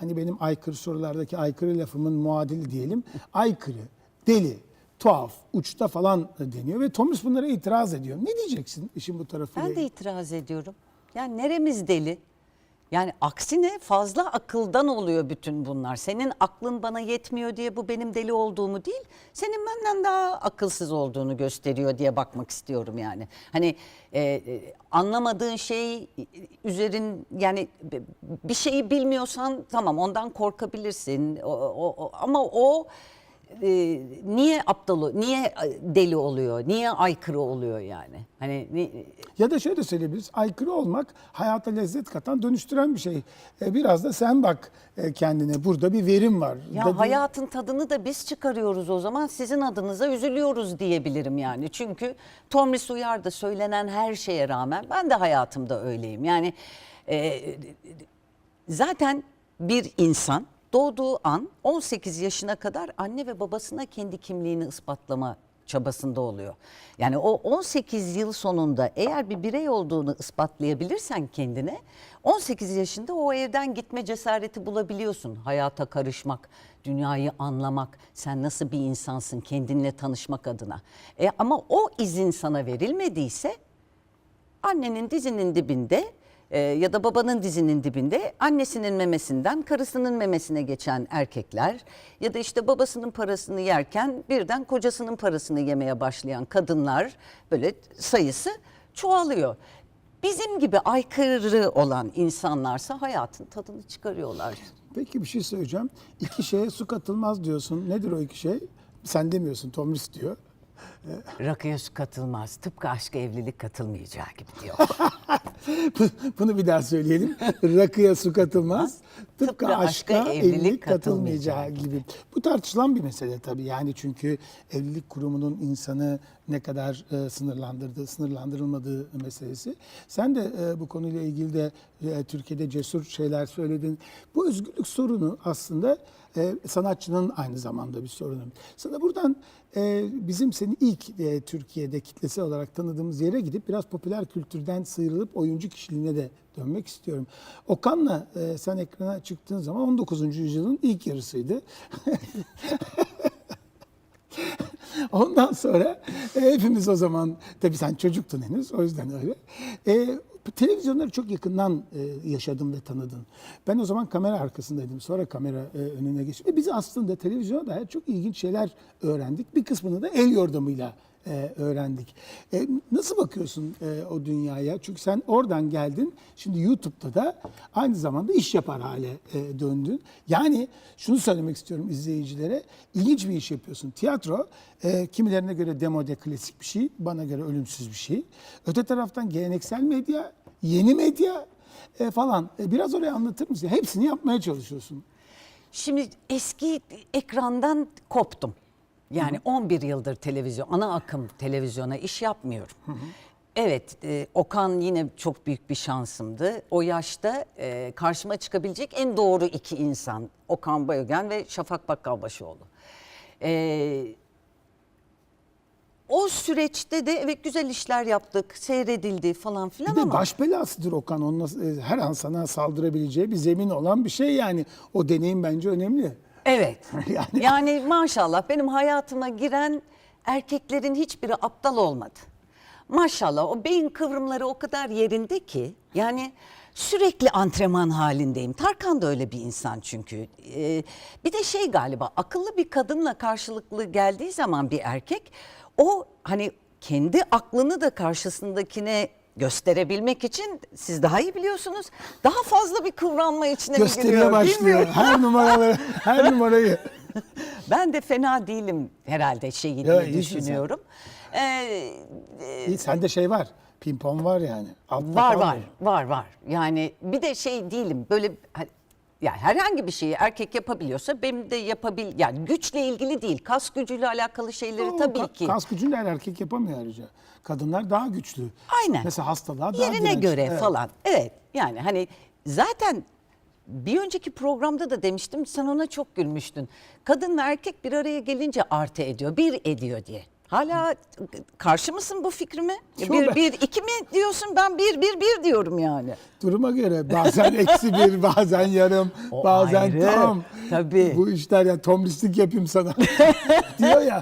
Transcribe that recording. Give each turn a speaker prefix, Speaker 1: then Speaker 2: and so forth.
Speaker 1: hani benim aykırı sorulardaki aykırı lafımın muadili diyelim. Aykırı, deli, tuhaf, uçta falan deniyor ve Thomas bunlara itiraz ediyor. Ne diyeceksin işin bu tarafıyla?
Speaker 2: Ben de itiraz ediyorum. Yani neremiz deli? Yani aksine fazla akıldan oluyor bütün bunlar. Senin aklın bana yetmiyor diye bu benim deli olduğumu değil, senin benden daha akılsız olduğunu gösteriyor diye bakmak istiyorum yani. Hani e, e, anlamadığın şey üzerin yani bir şeyi bilmiyorsan tamam ondan korkabilirsin. O, o- o- ama o e, niye aptal, o- niye deli oluyor, niye aykırı oluyor yani? Hani ni-
Speaker 1: Ya da şöyle söyleyebiliriz. Aykırı olmak hayata lezzet katan, dönüştüren bir şey. E, biraz da sen bak e, kendine. Burada bir verim var.
Speaker 2: Ya
Speaker 1: Da-
Speaker 2: hayatın tadını da biz çıkarıyoruz o zaman sizin adınıza üzülüyoruz diyebilirim yani. Çünkü Tomris Uyar'da söylenen her şeye rağmen ben de hayatımda öyleyim. Yani e, zaten bir insan doğduğu an 18 yaşına kadar anne ve babasına kendi kimliğini ispatlama çabasında oluyor. Yani o 18 yıl sonunda eğer bir birey olduğunu ispatlayabilirsen kendine 18 yaşında o evden gitme cesareti bulabiliyorsun. Hayata karışmak, dünyayı anlamak, sen nasıl bir insansın kendinle tanışmak adına. E, ama o izin sana verilmediyse annenin dizinin dibinde e, ya da babanın dizinin dibinde annesinin memesinden karısının memesine geçen erkekler ya da işte babasının parasını yerken birden kocasının parasını yemeye başlayan kadınlar böyle sayısı çoğalıyor. Bizim gibi aykırı olan insanlarsa hayatın tadını çıkarıyorlar.
Speaker 1: Peki bir şey söyleyeceğim. İki şeye su katılmaz diyorsun. Nedir o iki şey? Sen demiyorsun. Tomris diyor.
Speaker 2: Rakıya su katılmaz. Tıpkı aşka evlilik katılmayacağı gibi diyor.
Speaker 1: Bunu bir daha söyleyelim. Rakıya su katılmaz. Tıpkı, aşka, evlilik katılmayacağı gibi. Bu tartışılan bir mesele tabii. Yani çünkü evlilik kurumunun insanı ne kadar e, sınırlandırdığı, sınırlandırılmadığı meselesi. Sen de e, bu konuyla ilgili de e, Türkiye'de cesur şeyler söyledin. Bu özgürlük sorunu aslında e, sanatçının aynı zamanda bir sorunu. Sana buradan e, bizim seni ilk e, Türkiye'de kitlesel olarak tanıdığımız yere gidip biraz popüler kültürden sıyrılıp oyuncu kişiliğine de dönmek istiyorum. Okan'la e, sen ekrana çıktığın zaman 19. yüzyılın ilk yarısıydı. Ondan sonra e, hepimiz o zaman, tabii sen çocuktun henüz o yüzden öyle. E, televizyonları çok yakından e, yaşadım ve tanıdın. Ben o zaman kamera arkasındaydım. Sonra kamera e, önüne geçtim. Ve biz aslında televizyona dair çok ilginç şeyler öğrendik. Bir kısmını da el yordamıyla e, öğrendik. E, nasıl bakıyorsun e, o dünyaya? Çünkü sen oradan geldin. Şimdi YouTube'da da aynı zamanda iş yapar hale e, döndün. Yani şunu söylemek istiyorum izleyicilere. İlginç bir iş yapıyorsun. Tiyatro e, kimilerine göre demode klasik bir şey. Bana göre ölümsüz bir şey. Öte taraftan geleneksel medya, yeni medya e, falan. E, biraz oraya anlatır mısın? Hepsini yapmaya çalışıyorsun.
Speaker 2: Şimdi eski ekrandan koptum. Yani 11 yıldır televizyon, ana akım televizyona iş yapmıyorum. Evet, e, Okan yine çok büyük bir şansımdı. O yaşta e, karşıma çıkabilecek en doğru iki insan. Okan Bayülgen ve Şafak Bakkalbaşıoğlu. E, o süreçte de evet güzel işler yaptık, seyredildi falan filan
Speaker 1: Bir de
Speaker 2: ama...
Speaker 1: baş belasıdır Okan. Onunla, e, her an sana saldırabileceği bir zemin olan bir şey yani. O deneyim bence önemli.
Speaker 2: Evet.
Speaker 1: Yani-
Speaker 2: yani... maşallah benim hayatıma giren erkeklerin hiçbiri aptal olmadı. Maşallah o beyin kıvrımları o kadar yerinde ki yani sürekli antrenman halindeyim. Tarkan da öyle bir insan çünkü. Ee, bir de şey galiba akıllı bir kadınla karşılıklı geldiği zaman bir erkek o hani kendi aklını da karşısındakine gösterebilmek için siz daha iyi biliyorsunuz. Daha fazla bir kıvranma içine
Speaker 1: Gösteriye
Speaker 2: giriyor
Speaker 1: başlıyor. Her numaraları, her numarayı.
Speaker 2: Ben de fena değilim herhalde şeyi diye
Speaker 1: iyisin sen.
Speaker 2: düşünüyorum. Ee,
Speaker 1: İyi, sende şey var. Pimpon var yani. Altta
Speaker 2: var
Speaker 1: kalmıyor.
Speaker 2: var var var. Yani bir de şey değilim böyle hani- yani herhangi bir şeyi erkek yapabiliyorsa benim de yapabil yani güçle ilgili değil kas gücüyle alakalı şeyleri
Speaker 1: O
Speaker 2: tabii
Speaker 1: ka-
Speaker 2: ki
Speaker 1: Kas gücünü her erkek yapamıyor ayrıca. Kadınlar daha güçlü.
Speaker 2: Aynen.
Speaker 1: Mesela hastalığa daha
Speaker 2: yerine
Speaker 1: dirençli.
Speaker 2: göre
Speaker 1: Evet.
Speaker 2: falan. Evet yani hani zaten bir önceki programda da demiştim sen ona çok gülmüştün. Kadınla erkek bir araya gelince artı ediyor, bir ediyor diye. Hala karşı mısın bu fikrime?
Speaker 1: Çok
Speaker 2: Bir, bir, iki mi diyorsun? Ben bir, bir, bir diyorum yani.
Speaker 1: Duruma göre bazen eksi bir, bazen yarım,
Speaker 2: O
Speaker 1: bazen
Speaker 2: ayrı.
Speaker 1: tam.
Speaker 2: Tabii.
Speaker 1: Bu işler ya tomrislik yapayım sana diyor ya.